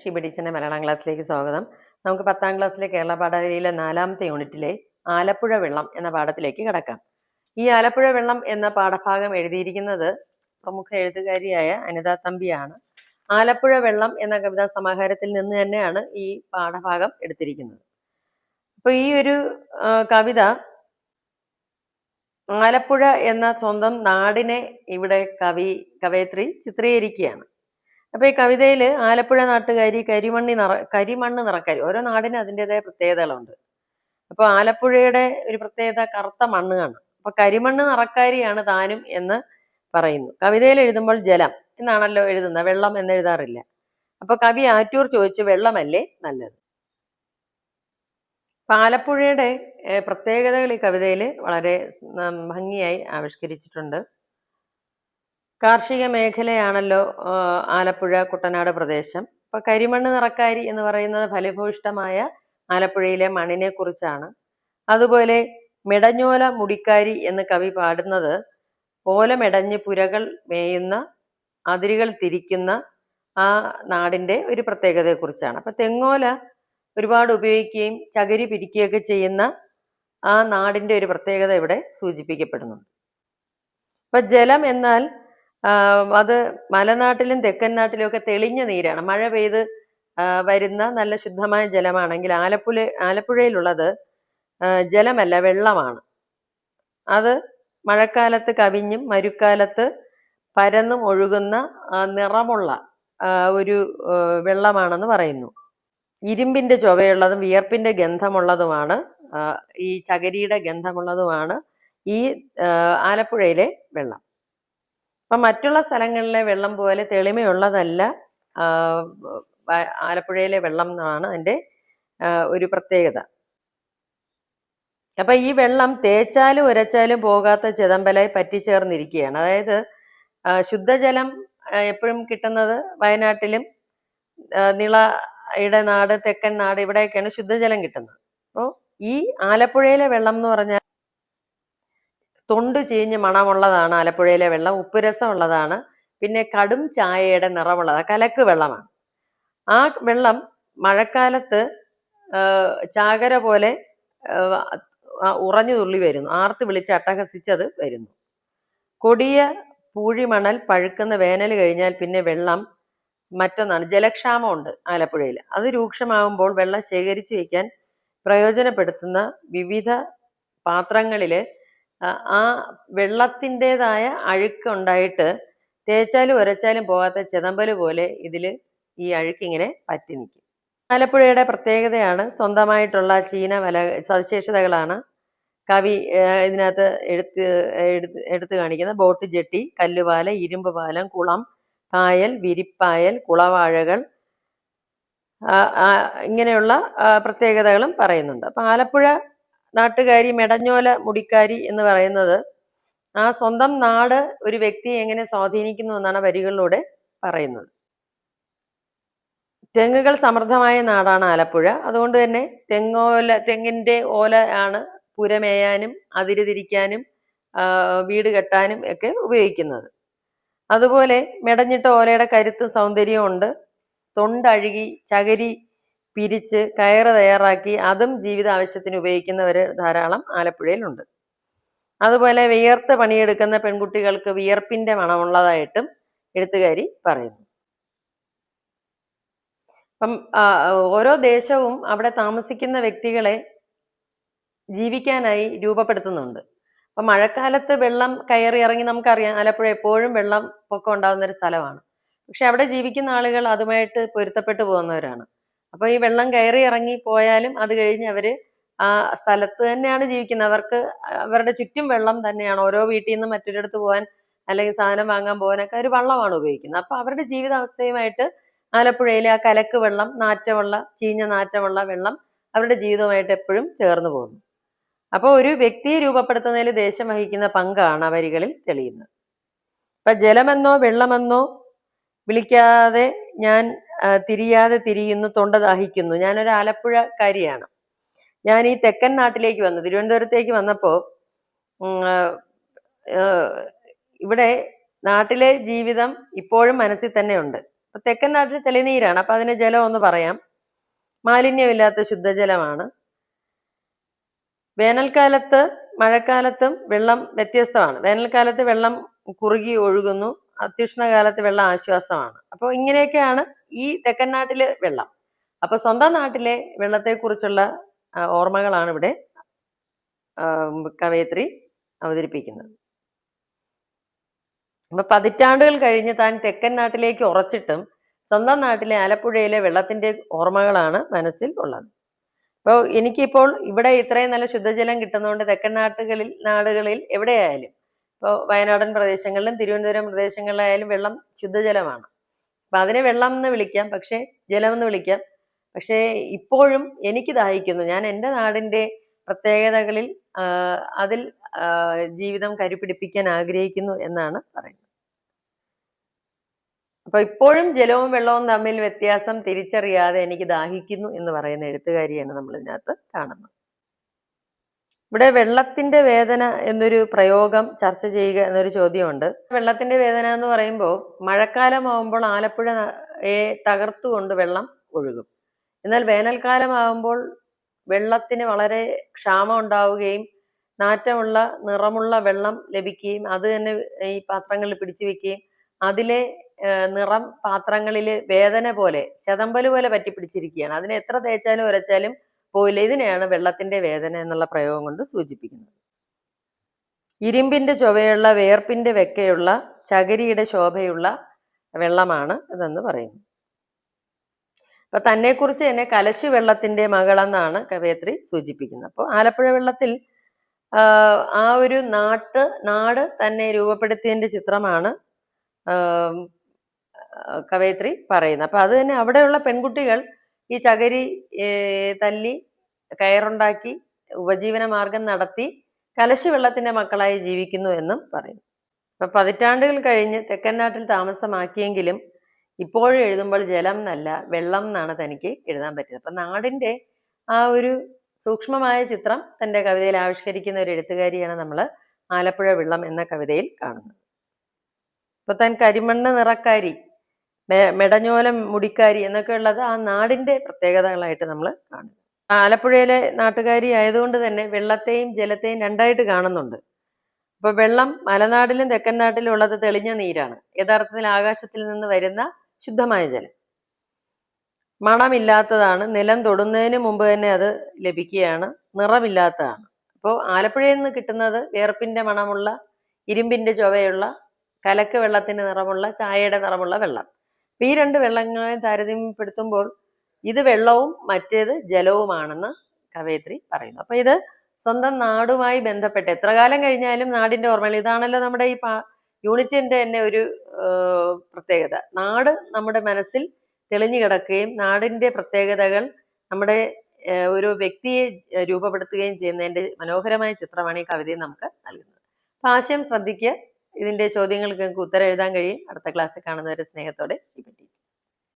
ഷിബിഡിച്ചന്റെ മലയാളം ക്ലാസ്സിലേക്ക് സ്വാഗതം. നമുക്ക് പത്താം ക്ലാസ്സിലെ കേരള പാഠാവലിയിലെ നാലാമത്തെ യൂണിറ്റിലെ ആലപ്പുഴ വെള്ളം എന്ന പാഠത്തിലേക്ക് കടക്കാം. ഈ ആലപ്പുഴ വെള്ളം എന്ന പാഠഭാഗം എഴുതിയിരിക്കുന്നത് പ്രമുഖ എഴുത്തുകാരിയായ അനിത തമ്പിയാണ്. ആലപ്പുഴ വെള്ളം എന്ന കവിതാ സമാഹാരത്തിൽ നിന്ന് തന്നെയാണ് ഈ പാഠഭാഗം എടുത്തിരിക്കുന്നത്. അപ്പൊ ഈ ഒരു കവിത ആലപ്പുഴ എന്ന സ്വന്തം നാടിനെ ഇവിടെ കവി കവയത്രി ചിത്രീകരിക്കുകയാണ്. അപ്പൊ ഈ കവിതയിൽ ആലപ്പുഴ നാട്ടുകാരി കരിമണ്ണി നിറ കരിമണ്ണ് നിറക്കാരി ഓരോ നാടിന് അതിന്റെതായ പ്രത്യേകതകളുണ്ട്. അപ്പൊ ആലപ്പുഴയുടെ ഒരു പ്രത്യേകത കറുത്ത മണ്ണാണ് അപ്പൊ കരിമണ്ണ് നിറക്കാരിയാണ് താനും എന്ന് പറയുന്നു. കവിതയിൽ എഴുതുമ്പോൾ ജലം എന്നാണല്ലോ എഴുതുന്നത് വെള്ളം എന്ന് എഴുതാറില്ല അപ്പൊ കവി ആറ്റൂർ ചോദിച്ചു വെള്ളമല്ലേ നല്ലത്? ആലപ്പുഴയുടെ പ്രത്യേകതകൾ ഈ കവിതയിൽ വളരെ ഭംഗിയായി ആവിഷ്കരിച്ചിട്ടുണ്ട്. കാർഷിക മേഖലയാണല്ലോ ആലപ്പുഴ കുട്ടനാട് പ്രദേശം. അപ്പൊ കരിമണ്ണ് നിറക്കാരി എന്ന് പറയുന്നത് ഫലഭൂയിഷ്ടമായ ആലപ്പുഴയിലെ മണ്ണിനെ കുറിച്ചാണ്. അതുപോലെ മെടഞ്ഞോല മുടിക്കാരി എന്ന് കവി പാടുന്നത് ഓലമെടഞ്ഞ് പുരകൾ മേയുന്ന അതിരുകൾ തിരിക്കുന്ന ആ നാടിന്റെ ഒരു പ്രത്യേകതയെക്കുറിച്ചാണ്. അപ്പൊ തെങ്ങോല ഒരുപാട് ഉപയോഗിക്കുകയും ചകിരി പിരിക്കുകയൊക്കെ ചെയ്യുന്ന ആ നാടിന്റെ ഒരു പ്രത്യേകത ഇവിടെ സൂചിപ്പിക്കപ്പെടുന്നുണ്ട്. അപ്പൊ ജലം എന്നാൽ അത് മലനാട്ടിലും തെക്കൻ നാട്ടിലും ഒക്കെ തെളിഞ്ഞ നീരാണ്. മഴ പെയ്ത് വരുന്ന നല്ല ശുദ്ധമായ ജലമാണെങ്കിൽ ആലപ്പുഴ ആലപ്പുഴയിലുള്ളത് ജലമല്ല വെള്ളമാണ്. അത് മഴക്കാലത്ത് കവിഞ്ഞും മരുക്കാലത്ത് പരന്നും ഒഴുകുന്ന നിറമുള്ള ഒരു വെള്ളമാണെന്ന് പറയുന്നു. ഇരുമ്പിന്റെ ചൊവയുള്ളതും വിയർപ്പിന്റെ ഗന്ധമുള്ളതുമാണ് ഈ ചകരിയുടെ ഗന്ധമുള്ളതുമാണ് ഈ ആലപ്പുഴയിലെ വെള്ളം. അപ്പം മറ്റുള്ള സ്ഥലങ്ങളിലെ വെള്ളം പോലെ തെളിമയുള്ളതല്ല ആലപ്പുഴയിലെ വെള്ളം എന്നാണ് അതിന്റെ ഒരു പ്രത്യേകത. അപ്പൊ ഈ വെള്ളം തേച്ചാലും ഉരച്ചാലും പോകാത്ത ചിദംബലായി പറ്റിച്ചേർന്നിരിക്കുകയാണ്. അതായത് ശുദ്ധജലം എപ്പോഴും കിട്ടുന്നത് വയനാട്ടിലും നിള ഇടനാട് നാട് തെക്കൻ നാട് ഇവിടെയൊക്കെയാണ് ശുദ്ധജലം കിട്ടുന്നത്. അപ്പോൾ ഈ ആലപ്പുഴയിലെ വെള്ളം എന്ന് പറഞ്ഞാൽ തൊണ്ട് ചീഞ്ഞ് മണമുള്ളതാണ് ആലപ്പുഴയിലെ വെള്ളം ഉപ്പുരസം ഉള്ളതാണ് പിന്നെ കടും ചായയുടെ നിറമുള്ളത് കലക്ക് വെള്ളമാണ്. ആ വെള്ളം മഴക്കാലത്ത് ചാകര പോലെ ഉറഞ്ഞു തുള്ളി വരുന്നു ആർത്ത് വിളിച്ച് അട്ടഹസിച്ചത് വരുന്നു. കൊടിയ പൂഴിമണൽ പഴുക്കുന്ന വേനൽ കഴിഞ്ഞാൽ പിന്നെ വെള്ളം മറ്റൊന്നാണ് ജലക്ഷാമമുണ്ട് ആലപ്പുഴയിൽ അത് രൂക്ഷമാകുമ്പോൾ വെള്ളം ശേഖരിച്ചു വയ്ക്കാൻ പ്രയോജനപ്പെടുത്തുന്ന വിവിധ പാത്രങ്ങളിൽ ആ വെള്ളത്തിന്റെതായ അഴുക്ക് ഉണ്ടായിട്ട് തേച്ചാലും ഉരച്ചാലും പോകാത്ത ചിതമ്പൽ പോലെ ഇതിൽ ഈ അഴുക്കിങ്ങനെ പറ്റി നിൽക്കും ആലപ്പുഴയുടെ പ്രത്യേകതയാണ് സ്വന്തമായിട്ടുള്ള ചീന വല സവിശേഷതകളാണ്. കവി ഇതിനകത്ത് എടുത്ത് എടുത്ത് എടുത്തു കാണിക്കുന്ന ബോട്ട് ജെട്ടി കല്ലുപാല ഇരുമ്പ് പാലം കുളം കായൽ വിരിപ്പായൽ കുളവാഴകൾ ഇങ്ങനെയുള്ള പ്രത്യേകതകളും പറയുന്നുണ്ട്. അപ്പം ആലപ്പുഴ നാട്ടുകാരി മെടഞ്ഞോല മുടിക്കാരി എന്ന് പറയുന്നത്. ആ സ്വന്തം നാട് ഒരു വ്യക്തിയെ എങ്ങനെ സ്വാധീനിക്കുന്നു എന്നാണ് വരികളിലൂടെ പറയുന്നത്. തെങ്ങുകൾ സമൃദ്ധമായ നാടാണ് ആലപ്പുഴ. അതുകൊണ്ട് തന്നെ തെങ്ങോല തെങ്ങിന്റെ ഓല ആണ് പുരമേയാനും അതിര് തിരിക്കാനും വീട് കെട്ടാനും ഒക്കെ ഉപയോഗിക്കുന്നത്. അതുപോലെ മെടഞ്ഞിട്ട ഓലയുടെ കരുത്തും സൗന്ദര്യമുണ്ട് തൊണ്ടഴുകി ചകിരി പിരിച്ച് കയറ് തയ്യാറാക്കി അതും ജീവിത ആവശ്യത്തിന് ഉപയോഗിക്കുന്നവർ ധാരാളം ആലപ്പുഴയിലുണ്ട്. അതുപോലെ വിയർത്ത് പണിയെടുക്കുന്ന പെൺകുട്ടികൾക്ക് വിയർപ്പിന്റെ മണമുള്ളതായിട്ടും എഴുത്തുകാരി പറയുന്നു. അപ്പം ഓരോ ദേശവും അവിടെ താമസിക്കുന്ന വ്യക്തികളെ ജീവിക്കാനായി രൂപപ്പെടുത്തുന്നുണ്ട്. അപ്പം മഴക്കാലത്ത് വെള്ളം കയറി ഇറങ്ങി നമുക്കറിയാം ആലപ്പുഴ എപ്പോഴും വെള്ളം പൊക്കം ഉണ്ടാകുന്ന ഒരു സ്ഥലമാണ്. പക്ഷെ അവിടെ ജീവിക്കുന്ന ആളുകൾ അതുമായിട്ട് പൊരുത്തപ്പെട്ടു പോകുന്നവരാണ്. അപ്പൊ ഈ വെള്ളം കയറി ഇറങ്ങി പോയാലും അത് കഴിഞ്ഞ് അവർ ആ സ്ഥലത്ത് തന്നെയാണ് ജീവിക്കുന്നത്. അവർക്ക് അവരുടെ ചുറ്റും വെള്ളം തന്നെയാണ്. ഓരോ വീട്ടിൽ നിന്ന് മറ്റൊരിടത്ത് പോകാൻ അല്ലെങ്കിൽ സാധനം വാങ്ങാൻ പോകാനൊക്കെ ഒരു വള്ളമാണ് ഉപയോഗിക്കുന്നത്. അപ്പൊ അവരുടെ ജീവിതാവസ്ഥയുമായിട്ട് ആലപ്പുഴയിലെ ആ കലക്ക് വെള്ളം നാറ്റമുള്ള ചീഞ്ഞ നാറ്റമുള്ള വെള്ളം അവരുടെ ജീവിതവുമായിട്ട് എപ്പോഴും ചേർന്ന് പോകുന്നു. അപ്പോൾ ഒരു വ്യക്തിയെ രൂപപ്പെടുത്തുന്നതിൽ ദേശം വഹിക്കുന്ന പങ്കാണ് ആ വരികളിൽ തെളിയുന്നത്. അപ്പൊ ജലമെന്നോ വെള്ളമെന്നോ വിളിക്കാതെ ഞാൻ തിരിയാതെ തിരിയുന്നു തൊണ്ട ദാഹിക്കുന്നു. ഞാനൊരു ആലപ്പുഴക്കാരിയാണ് ഞാൻ ഈ തെക്കൻ നാട്ടിലേക്ക് വന്നു. തിരുവനന്തപുരത്തേക്ക് വന്നപ്പോ ഉം, ആ, ആ, ഇവിടെ നാട്ടിലെ ജീവിതം ഇപ്പോഴും മനസ്സിൽ തന്നെ ഉണ്ട് അപ്പൊ തെക്കൻ നാട്ടിൽ തെളിനീരാണ്. അപ്പൊ അതിന് ജലം ഒന്ന് പറയാം. മാലിന്യമില്ലാത്ത ശുദ്ധജലമാണ്. വേനൽക്കാലത്ത് മഴക്കാലത്തും വെള്ളം വ്യത്യസ്തമാണ്. വേനൽക്കാലത്ത് വെള്ളം കുറുകി ഒഴുകുന്നു. അത്യുഷ്ണകാലത്ത് വെള്ളം ആശ്വാസമാണ്. അപ്പോൾ ഇങ്ങനെയൊക്കെയാണ് ഈ തെക്കൻ നാട്ടിലെ വെള്ളം. അപ്പൊ സ്വന്തം നാട്ടിലെ വെള്ളത്തെക്കുറിച്ചുള്ള ഓർമ്മകളാണ് ഇവിടെ കവയത്രി അവതരിപ്പിക്കുന്നത്. അപ്പൊ പതിറ്റാണ്ടുകൾ കഴിഞ്ഞ് താൻ തെക്കൻ നാട്ടിലേക്ക് ഉറച്ചിട്ടും സ്വന്തം നാട്ടിലെ ആലപ്പുഴയിലെ വെള്ളത്തിന്റെ ഓർമ്മകളാണ് മനസ്സിൽ ഉള്ളത്. അപ്പോൾ എനിക്കിപ്പോൾ ഇവിടെ ഇത്രയും നല്ല ശുദ്ധജലം കിട്ടുന്നതുകൊണ്ട് തെക്കൻ നാട്ടുകളിൽ നാടുകളിൽ എവിടെയായാലും ഇപ്പോൾ വയനാടൻ പ്രദേശങ്ങളിലും തിരുവനന്തപുരം പ്രദേശങ്ങളിലായാലും വെള്ളം ശുദ്ധജലമാണ്. അപ്പം അതിനെ വെള്ളം എന്ന് വിളിക്കാം പക്ഷേ ജലം എന്ന് വിളിക്കാം. പക്ഷേ ഇപ്പോഴും എനിക്ക് ദാഹിക്കുന്നു. ഞാൻ എന്റെ നാടിന്റെ പ്രത്യേകതകളിൽ അതിൽ ജീവിതം കരുപിടിപ്പിക്കാൻ ആഗ്രഹിക്കുന്നു എന്നാണ് പറയുന്നത്. അപ്പൊ ഇപ്പോഴും ജലവും വെള്ളവും തമ്മിൽ വ്യത്യാസം തിരിച്ചറിയാതെ എനിക്ക് ദാഹിക്കുന്നു എന്ന് പറയുന്ന എഴുത്തുകാരിയാണ് നമ്മൾ ഇതിനകത്ത് കാണുന്നത്. ഇവിടെ വെള്ളത്തിന്റെ വേദന എന്നൊരു പ്രയോഗം ചർച്ച ചെയ്യുക എന്നൊരു ചോദ്യമുണ്ട്. വെള്ളത്തിന്റെ വേദന എന്ന് പറയുമ്പോൾ മഴക്കാലമാകുമ്പോൾ ആലപ്പുഴ തകർത്തുകൊണ്ട് വെള്ളം ഒഴുകും. എന്നാൽ വേനൽക്കാലമാകുമ്പോൾ വെള്ളത്തിന് വളരെ ക്ഷാമം ഉണ്ടാവുകയും നാറ്റമുള്ള നിറമുള്ള വെള്ളം ലഭിക്കുകയും അത് തന്നെ ഈ പാത്രങ്ങളിൽ പിടിച്ചു വെക്കുകയും അതിലെ നിറം പാത്രങ്ങളിൽ വേദന പോലെ ചെതമ്പൽ പോലെ പറ്റി പിടിച്ചിരിക്കുകയാണ് അതിനെ എത്ര തേച്ചാലും ഉരച്ചാലും പോയില്ല? ഇതിനെയാണ് വെള്ളത്തിന്റെ വേദന എന്നുള്ള പ്രയോഗം കൊണ്ട് സൂചിപ്പിക്കുന്നത്. ഇരുമ്പിന്റെ ചൊവയുള്ള വേർപ്പിന്റെ വെക്കയുള്ള ചകിരിയുടെ ശോഭയുള്ള വെള്ളമാണ് ഇതെന്ന് പറയുന്നു അപ്പൊ തന്നെക്കുറിച്ച് തന്നെ കലശു വെള്ളത്തിന്റെ മകളെന്നാണ് കവയത്രി സൂചിപ്പിക്കുന്നത്. അപ്പോൾ ആലപ്പുഴ വെള്ളത്തിൽ ആ ഒരു നാട്ട് നാട് തന്നെ രൂപപ്പെടുത്തിയതിന്റെ ചിത്രമാണ് കവയത്രി പറയുന്നത്. അപ്പൊ അത് തന്നെ അവിടെയുള്ള പെൺകുട്ടികൾ ഈ ചകരി തല്ലി കയറുണ്ടാക്കി ഉപജീവന മാർഗം നടത്തി കലശവെള്ളത്തിന്റെ മക്കളായി ജീവിക്കുന്നു എന്നും പറയുന്നു. അപ്പൊ പതിറ്റാണ്ടുകൾ കഴിഞ്ഞ് തെക്കൻ നാട്ടിൽ താമസമാക്കിയെങ്കിലും ഇപ്പോഴും എഴുതുമ്പോൾ ജലം എന്നല്ല വെള്ളം എന്നാണ് തനിക്ക് എഴുതാൻ പറ്റുന്നത് അപ്പൊ നാടിന്റെ ആ ഒരു സൂക്ഷ്മമായ ചിത്രം തന്റെ കവിതയിൽ ആവിഷ്കരിക്കുന്ന ഒരു എഴുത്തുകാരിയാണ് നമ്മൾ ആലപ്പുഴ വെള്ളം എന്ന കവിതയിൽ കാണുന്നത്. ഇപ്പൊ താൻ കരിമണ്ണ് നിറക്കാരി മെടഞ്ഞോലം മുടിക്കാരി എന്നൊക്കെ ഉള്ളത് ആ നാടിന്റെ പ്രത്യേകതകളായിട്ട് നമ്മൾ കാണും ആലപ്പുഴയിലെ നാട്ടുകാരി ആയതുകൊണ്ട് തന്നെ വെള്ളത്തെയും ജലത്തെയും രണ്ടായിട്ട് കാണുന്നുണ്ട്. അപ്പൊ വെള്ളം മലനാട്ടിലും തെക്കൻ നാട്ടിലും ഉള്ളത് തെളിഞ്ഞ നീരാണ്. യഥാർത്ഥത്തിൽ ആകാശത്തിൽ നിന്ന് വരുന്ന ശുദ്ധമായ ജലം. മണമില്ലാത്തതാണ്. നിലം തൊടുന്നതിന് മുമ്പ് തന്നെ അത് ലഭിക്കുകയാണ്. നിറമില്ലാത്തതാണ്. അപ്പോൾ ആലപ്പുഴയിൽ നിന്ന് കിട്ടുന്നത് വേർപ്പിന്റെ മണമുള്ള ഇരുമ്പിന്റെ ചുവയുള്ള കലക്ക് വെള്ളത്തിന്റെ നിറമുള്ള ചായയുടെ നിറമുള്ള വെള്ളം. ഈ രണ്ട് വെള്ളങ്ങളെ താരതമ്യപ്പെടുത്തുമ്പോൾ ഇത് വെള്ളവും മറ്റേത് ജലവുമാണെന്ന് കവയത്രി പറയുന്നു. അപ്പൊ ഇത് സ്വന്തം നാടുമായി ബന്ധപ്പെട്ട് എത്ര കാലം കഴിഞ്ഞാലും നാടിന്റെ ഓർമ്മകൾ ഇതാണല്ലോ നമ്മുടെ ഈ പാ യൂണിറ്റിന്റെ തന്നെ ഒരു പ്രത്യേകത. നാട് നമ്മുടെ മനസ്സിൽ തെളിഞ്ഞു കിടക്കുകയും നാടിന്റെ പ്രത്യേകതകൾ നമ്മുടെ ഒരു വ്യക്തിയെ രൂപപ്പെടുത്തുകയും ചെയ്യുന്നതിന്റെ മനോഹരമായ ചിത്രമാണ് ഈ കവിതയിൽ നമുക്ക് നൽകുന്നത്. ആശയം ശ്രദ്ധിക്കുക. ഇതിന്റെ ചോദ്യങ്ങൾക്ക് നിങ്ങൾക്ക് ഉത്തരം എഴുതാൻ കഴിയും. അടുത്ത ക്ലാസ്സിൽ കാണുന്നവരെ സ്നേഹത്തോടെ ശിവൻ